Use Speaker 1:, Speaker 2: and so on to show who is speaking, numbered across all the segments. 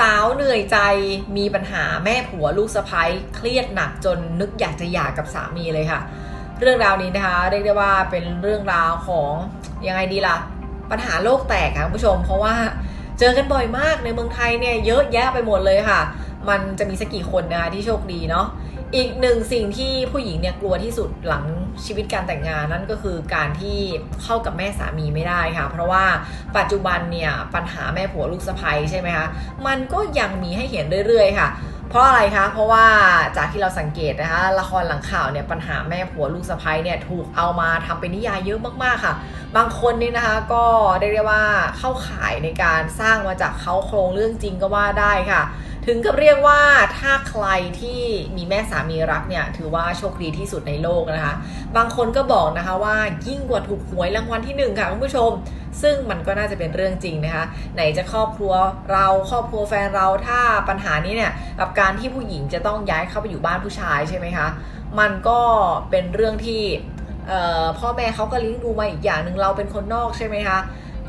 Speaker 1: สาวเหนื่อยใจมีปัญหาแม่ผัวลูกสะพ้ยเครียดหนักจนนึกอยากจะหย่ากับสามีเลยค่ะ เรื่องราวนี้นะคะเรียกได้ว่าเป็นเรื่องราวของยังไงดีล่ะ ปัญหาโลกแตกค่ะคุณผู้ชม เพราะว่าเจอกันบ่อยมากในเมืองไทยเนี่ยเยอะแยะไปหมดเลยค่ะ มันจะมีสักกี่คนนะคะที่โชคดีเนาะอีกหนึ่งสิ่งที่ผู้หญิงเนี่ยกลัวที่สุดหลัง ชีวิตการแต่งงานนั่นก็คือการที่เข้ากับแม่สามีไม่ได้ค่ะ เพราะว่าปัจจุบันเนี่ยปัญหาแม่ผัวลูกสะใภ้ใช่ไหมคะมันก็ยังมีให้เห็นเรื่อยๆค่ะเพราะอะไรคะ เพราะว่าจากที่เราสังเกตนะคะ ละครหลังข่าวเนี่ยปัญหาแม่ผัวลูกสะใภ้เนี่ยถูกเอามาทำเป็นนิยายเยอะมากๆค่ะ บางคนนี่นะคะก็ได้เรียกว่าเข้าข่ายในการสร้างมาจากเขาโครงเรื่องจริงก็ว่าได้ค่ะ ถึงกับเรียกว่าถ้าใครที่มีแม่สามีรักเนี่ย ถือว่าโชคดีที่สุดในโลกนะคะ บางคนก็บอกนะคะว่ายิ่งกว่าถูกหวยรางวัลที่หนึ่งค่ะคุณผู้ชม ซึ่งมันก็น่าจะเป็นเรื่องจริงนะคะ ไหนจะครอบครัวเราครอบครัวแฟนเราถ้าปัญหานี้เนี่ยกับการที่ผู้หญิงจะต้องย้ายเข้าไปอยู่บ้านผู้ชายใช่ไหมคะมันก็เป็นเรื่องที่พ่อแม่เขาก็เลี้ยงดูมาอีกอย่างหนึ่งเราเป็นคนนอกใช่ไหมคะ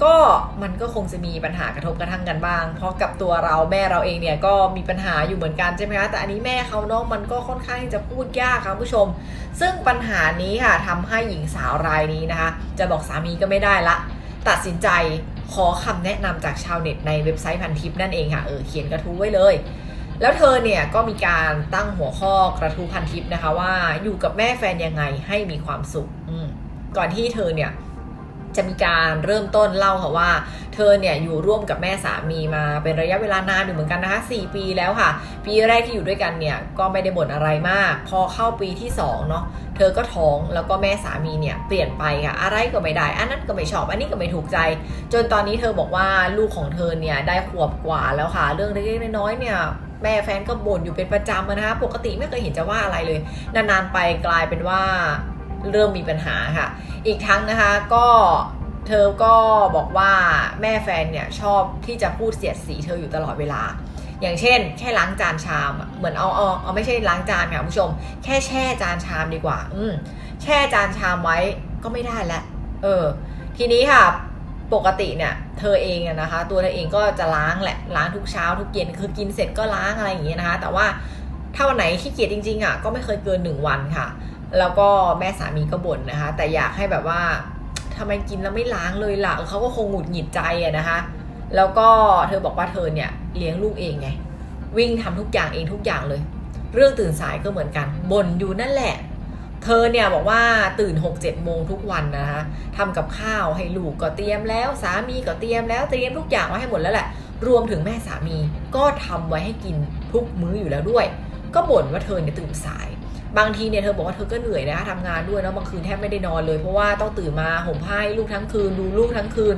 Speaker 1: ก็มันก็คงจะมีปัญหากระทบกระทั่งกันบ้าง เพราะกับตัวเราแม่เราเองเนี่ยก็มีปัญหาอยู่เหมือนกันใช่ไหมคะแต่อันนี้แม่เขาเนาะมันก็ค่อนข้างที่จะพูดยากค่ะผู้ชม ซึ่งปัญหานี้ค่ะทำให้หญิงสาวรายนี้นะคะ จะบอกสามีก็ไม่ได้ละ ตัดสินใจขอคำแนะนำจากชาวเน็ตในเว็บไซต์พันทิปนั่นเองค่ะเออเขียนกระทู้ไว้เลย แล้วเธอเนี่ยก็มีการตั้งหัวข้อกระทู้พันทิปนะคะว่าอยู่กับแม่แฟนยังไงให้มีความสุขก่อนที่เธอเนี่ย จะมีการเริ่มต้นเล่าค่ะว่า เธอเนี่ยอยู่ร่วมกับแม่สามีมาเป็นระยะเวลานานอยู่เหมือนกันนะคะ 4 ปีแล้วค่ะ ปีแรกที่อยู่ด้วยกันเนี่ยก็ไม่ได้บ่นอะไรมาก พอเข้าปีที่2เนาะเธอก็ท้องแล้วก็แม่สามีเนี่ยเปลี่ยนไปค่ะอะไรก็ไม่ได้อันนั้นก็ไม่ชอบอันนี้ก็ไม่ถูกใจ จนตอนนี้เธอบอกว่าลูกของเธอเนี่ยได้ขวบกว่าแล้วค่ะ เรื่องเล็กๆน้อยๆเนี่ยแม่แฟนก็บ่นอยู่เป็นประจำนะคะปกติไม่เคยเห็นจะว่าอะไรเลย นานๆไปกลายเป็นว่า เริ่มมีปัญหาค่ะ อีกทั้งนะคะก็เธอก็บอกว่าแม่แฟนเนี่ยชอบที่จะพูดเสียดสีเธออยู่ตลอดเวลา อย่างเช่น แค่ล้างจานชามเหมือนเอาเอาเอาไม่ใช่ล้างจานค่ะคุณผู้ชม แค่แช่จานชามดีกว่า อืมแช่จานชามไว้ก็ไม่ได้ล้วเออ ทีนี้ค่ะปกติเนี่ยเธอเองนะคะ ตัวเธอเองก็จะล้างแหละล้างทุกเช้าทุกเย็นคือกินเสร็จก็ล้างอะไรอย่างเงี้ยนะคะ แต่ว่าถ้าวันไหนขี้เกียจจริงๆอะก็ไม่เคยเกินหนึ่งวันค่ะ แล้วก็แม่สามีก็บ่นนะคะ แต่อยากให้แบบว่าทำไมกินแล้วไม่ล้างเลยล่ะเขาก็คงหงุดหงิดใจอะนะคะ แล้วก็เธอบอกว่าเธอเนี่ยเลี้ยงลูกเองไง วิ่งทำทุกอย่างเองทุกอย่างเลย เรื่องตื่นสายก็เหมือนกันบ่นอยู่นั่นแหละ เธอเนี่ยบอกว่าตื่น 6 7โมงทุกวันนะคะทำกับข้าวให้ลูกก็เตรียมแล้วสามีก็เตรียมแล้วเตรียมทุกอย่างไว้ให้หมดแล้วแหละ รวมถึงแม่สามีก็ทำไว้ให้กินทุกมื้ออยู่แล้วด้วย ก็บ่นว่าเธอเนี่ยตื่นสาย บางทีเนี่ยเธอบอกว่าเธอก็เหนื่อยนะทำงานด้วยเนาะบางคืนแทบไม่ได้นอนเลย เพราะว่าต้องตื่นมาห่มผ้าให้ลูกทั้งคืนดูลูกทั้งคืน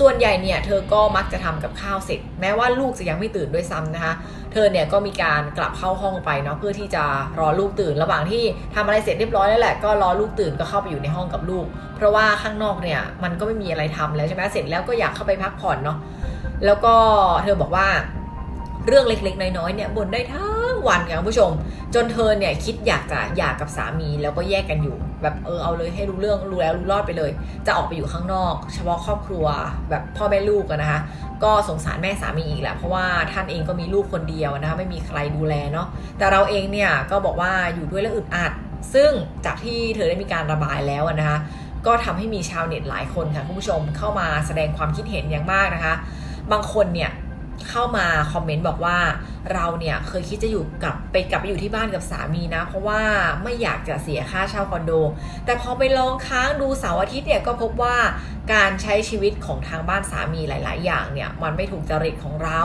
Speaker 1: ส่วนใหญ่เนี่ยเธอก็มักจะทำกับข้าวเสร็จ แม้ว่าลูกจะยังไม่ตื่นด้วยซ้ำนะคะ เธอเนี่ยก็มีการกลับเข้าห้องไปเนาะเพื่อที่จะรอลูกตื่น ระหว่างที่ทำอะไรเสร็จเรียบร้อยแล้วแหละก็รอลูกตื่นก็เข้าไปอยู่ในห้องกับลูก เพราะว่าข้างนอกเนี่ยมันก็ไม่มีอะไรทำแล้วใช่ไหมเสร็จแล้วก็อยากเข้าไปพักผ่อนเนาะแล้วก็เธอบอกว่าเรื่องเล็กๆน้อยๆเนี่ยบ่นได้ทั้ง วันค่ะคุณผู้ชม จนเธอเนี่ยคิดอยากจะหย่ากกับสามีแล้วก็แยกกันอยู่ แบบเออเอาเลยให้รู้เรื่องรู้แล้วรู้รอดไปเลย จะออกไปอยู่ข้างนอก เฉพาะครอบครัวแบบพ่อแม่ลูกอะนะคะ ก็สงสารแม่สามีอีกแหละเพราะว่าท่านเองก็มีลูกคนเดียวนะคะไม่มีใครดูแลเนาะแต่เราเองเนี่ยก็บอกว่าอยู่ด้วยแล้วอึดอัด ซึ่งจากที่เธอได้มีการระบายแล้วนะคะก็ทำให้มีชาวเน็ตหลายคนค่ะคุณผู้ชมเข้ามาแสดงความคิดเห็นอย่างมากนะคะ บางคนเนี่ย เข้ามาคอมเมนต์บอกว่าเราเนี่ยเคยคิดจะอยู่กับไปกลับไปอยู่ที่บ้านกับสามีนะ เพราะว่าไม่อยากจะเสียค่าเช่าคอนโด แต่พอไปลองค้างดูเสาร์อาทิตย์เนี่ยก็พบว่าการใช้ชีวิตของทางบ้านสามีหลาย ๆ อย่างเนี่ยมันไม่ถูกจริตของเรา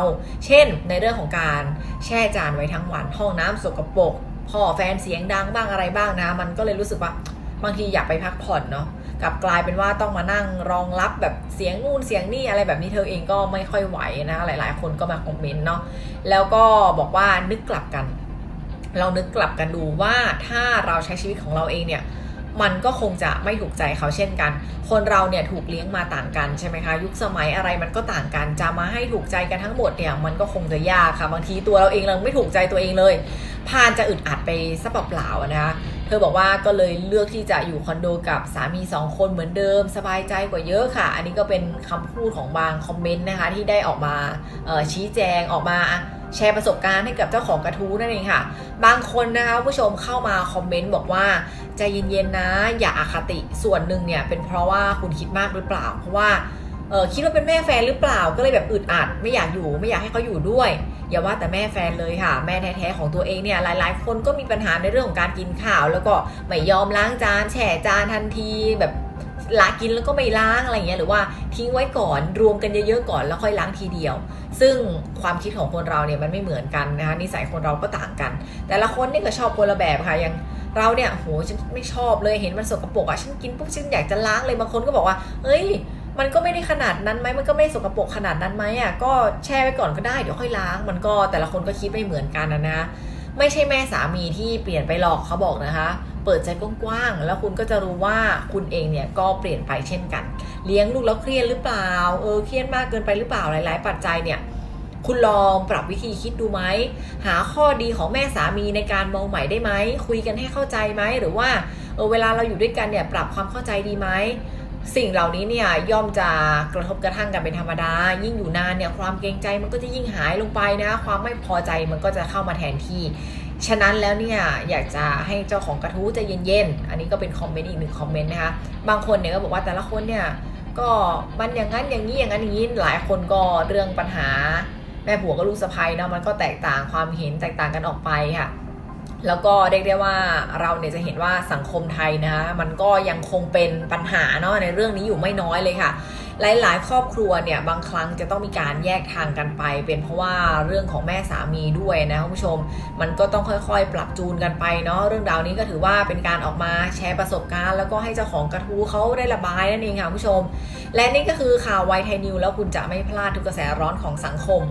Speaker 1: เช่น ในเรื่องของการแช่จานไว้ทั้งวันห้องน้ำสกปรกพ่อแฟนเสียงดังบ้างอะไรบ้างนะ มันก็เลยรู้สึกว่า บางทีอยากไปพักผ่อนเนาะกลับกลายเป็นว่าต้องมานั่งรองรับแบบเสียงนู่นเสียงนี่อะไรแบบนี้เธอเองก็ไม่ค่อยไหวนะ หลาย ๆ คนก็มาคอมเมนต์เนาะแล้วก็บอกว่านึกกลับกัน เรานึกกลับกันดูว่าถ้าเราใช้ชีวิตของเราเองเนี่ยมันก็คงจะไม่ถูกใจเขาเช่นกัน คนเราเนี่ยถูกเลี้ยงมาต่างกันใช่ไหมคะ ยุคสมัยอะไรมันก็ต่างกัน จะมาให้ถูกใจกันทั้งหมดเนี่ยมันก็คงจะยากค่ะ บางทีตัวเราเองเราไม่ถูกใจตัวเองเลย พานจะอึดอัดไปซะเปล่าๆนะคะ ธธอบอกว่าก็เลยเลือกที่จะอยู่คอนโดกับสามีสองคนเหมือนเดิม สบายใจกว่าเยอะค่ะ อันนี้ก็เป็นคำพูดของบางคอมเมนต์นะคะ ที่ได้ออกมาชี้แจงออกมาแชร์ประสบการณ์ให้กับเจ้าของกระทู้นั่นเองค่ะ บางคนนะคะผู้ชมเข้ามาคอมเมนต์บอกว่าใจเย็นๆนะอย่าอาคติส่วนหนึ่งเนี่ยเป็นเพราะว่าคุณคิดมากหรือเปล่า เพราะว่า เออคิดว่าเป็นแม่แฟนหรือเปล่าก็เลยแบบอึดอัดไม่อยากอยู่ไม่อยากให้เขาอยู่ด้วย อย่าว่าแต่แม่แฟนเลยค่ะ แม่แท้ๆของตัวเองเนี่ยหลายๆ คนก็มีปัญหาในเรื่องของการกินข้าว แล้วก็ไม่ยอมล้างจานแช่จานทันทีแบบละกินแล้วก็ไม่ล้างอะไรเงี้ยหรือว่าทิ้งไว้ก่อนรวมกันเยอะๆก่อนแล้วค่อยล้างทีเดียว ซึ่งความคิดของคนเราเนี่ยมันไม่เหมือนกันนะคะนิสัยคนเราก็ต่างกัน แต่ละคนนี่ก็ชอบคนละแบบค่ะอย่างเราเนี่ยโหฉันไม่ชอบเลยเห็นมันสกปรกอะฉันกินปุ๊บฉันอยากจะล้างเลยบางคนก็บอกว่าเอ้ย มันก็ไม่ได้ขนาดนั้นไหมมันก็ไม่สกปรกขนาดนั้นไหมอะก็แช่ไว้ก่อนก็ได้เดี๋ยวค่อยล้าง มันก็แต่ละคนก็คิดไม่เหมือนกันนะนะ ไม่ใช่แม่สามีที่เปลี่ยนไปหรอกเขาบอกนะคะ เปิดใจกว้างๆแล้วคุณก็จะรู้ว่าคุณเองเนี่ยก็เปลี่ยนไปเช่นกัน เลี้ยงลูกแล้วเครียดหรือเปล่า เออเครียดมากเกินไปหรือเปล่าหลาย ๆ ปัจจัยเนี่ยคุณลองปรับวิธีคิดดูไหม หาข้อดีของแม่สามีในการมองใหม่ได้ไหม คุยกันให้เข้าใจไหม หรือว่าเออเวลาเราอยู่ด้วยกันเนี่ย ปรับความเข้าใจดีไหม สิ่งเหล่านี้เนี่ยย่อมจะกระทบกระทั่งกันเป็นธรรมดา ยิ่งอยู่นานเนี่ยความเกรงใจมันก็จะยิ่งหายลงไปนะ ความไม่พอใจมันก็จะเข้ามาแทนที่ฉะนั้นแล้วเนี่ยอยากจะให้เจ้าของกระทู้ใจเย็นๆ อันนี้ก็เป็นคอมเมนต์อีกหนึ่งคอมเมนต์นะคะบางคนเนี่ยก็บอกว่าแต่ละคนเนี่ยก็มันอย่างนั้นอย่างนี้อย่างนั้นอย่างนี้หลายคนก็เรื่องปัญหาแม่ผัวกับลูกสะใภ้เนาะมันก็แตกต่างความเห็นแตกต่างกันออกไปค่ะ แล้วก็เรียกได้ว่าเราเนี่ยจะเห็นว่าสังคมไทยนะคะมันก็ยังคงเป็นปัญหาเนาะในเรื่องนี้อยู่ไม่น้อยเลยค่ะ หลาย ๆ ครอบครัวเนี่ยบางครั้งจะต้องมีการแยกทางกันไป เป็นเพราะว่าเรื่องของแม่สามีด้วยนะคุณผู้ชม มันก็ต้องค่อยๆ ปรับจูนกันไปเนาะเรื่องราวนี้ก็ถือว่าเป็นการออกมาแชร์ประสบการณ์ แล้วก็ให้เจ้าของกระทู้เขาได้ระบายนั่นเองค่ะคุณผู้ชม และนี่ก็คือข่าวไวไทยนิวแล้วคุณจะไม่พลาดทุกกระแสร้อนของสังคม